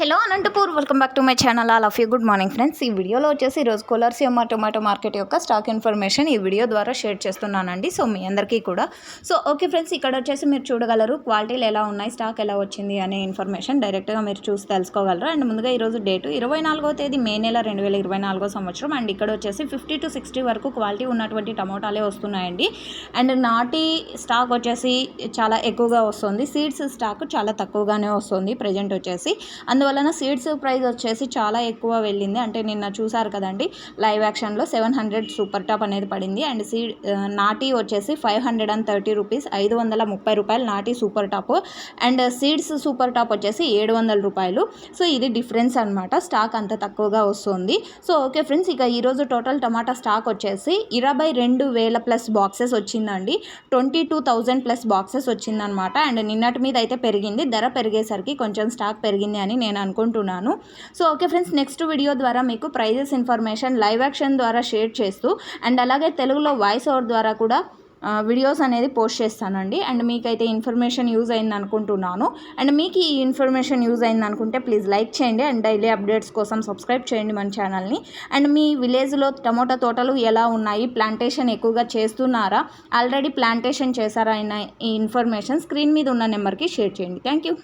Hello Anantapur welcome back to my channel. All of you good morning friends. ఈ వీడియోలో వచ్చేసి ఈరోజు కోలార్సియమ్మ టొమాటో మార్కెట్ యొక్క స్టాక్ ఇన్ఫర్మేషన్ ఈ వీడియో ద్వారా షేర్ చేస్తున్నానండి. సో మీ అందరికీ కూడా. సో ఓకే ఫ్రెండ్స్ ఇక్కడ వచ్చేసి మీరు చూడగలరు క్వాలిటీలు ఎలా ఉన్నాయి స్టాక్ ఎలా వచ్చింది అనే ఇన్ఫర్మేషన్ డైరెక్ట్గా మీరు చూసి తెలుసుకోగలరు? అండ్ ముందుగా ఈరోజు డేటు ఇరవై నాలుగో తేదీ మే నెల రెండు వేల ఇరవై నాలుగో సంవత్సరం. అండ్ ఇక్కడ వచ్చేసి ఫిఫ్టీ టు సిక్స్టీ వరకు క్వాలిటీ ఉన్నటువంటి టమోటాలే వస్తున్నాయండి. అండ్ నాటి స్టాక్ వచ్చేసి చాలా ఎక్కువగా వస్తుంది. సీడ్స్ స్టాక్ చాలా తక్కువగానే వస్తుంది ప్రజెంట్ వచ్చేసి. అందువలన సీడ్స్ ప్రైస్ వచ్చేసి చాలా ఎక్కువ వెళ్ళింది. అంటే నిన్న చూసారు కదండి లైవ్ యాక్షన్లో సెవెన్ హండ్రెడ్ సూపర్ టాప్ అనేది పడింది. అండ్ సీడ్ నాటి వచ్చేసి five hundred and thirty rupees ఐదు వందల ముప్పై రూపాయలు నాటి super top. And seeds super top వచ్చేసి ఏడు వందల రూపాయలు. సో ఇది డిఫరెన్స్ అనమాట స్టాక్ అంత తక్కువగా వస్తుంది. సో ఓకే ఫ్రెండ్స్ ఇక ఈరోజు టోటల్ టమాటా స్టాక్ వచ్చేసి ఇరవై రెండు వేల ప్లస్ బాక్సెస్ వచ్చిందండి. Twenty two thousand plus boxes వచ్చిందనమాట అండ్ నిన్నటి మీద అయితే పెరిగింది. ధర పెరిగేసరికి కొంచెం స్టాక్ పెరిగింది అని నేను అనుకుంటున్నాను. So okay friends next video ద్వారా మీకు ప్రైజెస్ ఇన్ఫర్మేషన్ లైవ్ యాక్షన్ ద్వారా షేర్ చేస్తూ అండ్ అలాగే తెలుగులో వాయిస్ ఓవర్ ద్వారా కూడా వీడియోస్ అనేది పోస్ట్ చేస్తానండి. అండ్ మీకైతే ఇన్ఫర్మేషన్ యూజ్ అయింది అనుకుంటున్నాను. అండ్ మీకు ఈ ఇన్ఫర్మేషన్ యూజ్ అయింది అనుకుంటే ప్లీజ్ లైక్ చేయండి అండ్ డైలీ అప్డేట్స్ కోసం సబ్స్క్రైబ్ చేయండి మన ఛానల్ని. అండ్ మీ విలేజ్లో టమోటా తోటలు ఎలా ఉన్నాయి? ప్లాంటేషన్ ఎక్కువగా చేస్తున్నారా? ఆల్రెడీ ప్లాంటేషన్ చేశారా? అయిన ఈ ఇన్ఫర్మేషన్ స్క్రీన్ మీద ఉన్న నెంబర్కి షేర్ చేయండి. Thank you.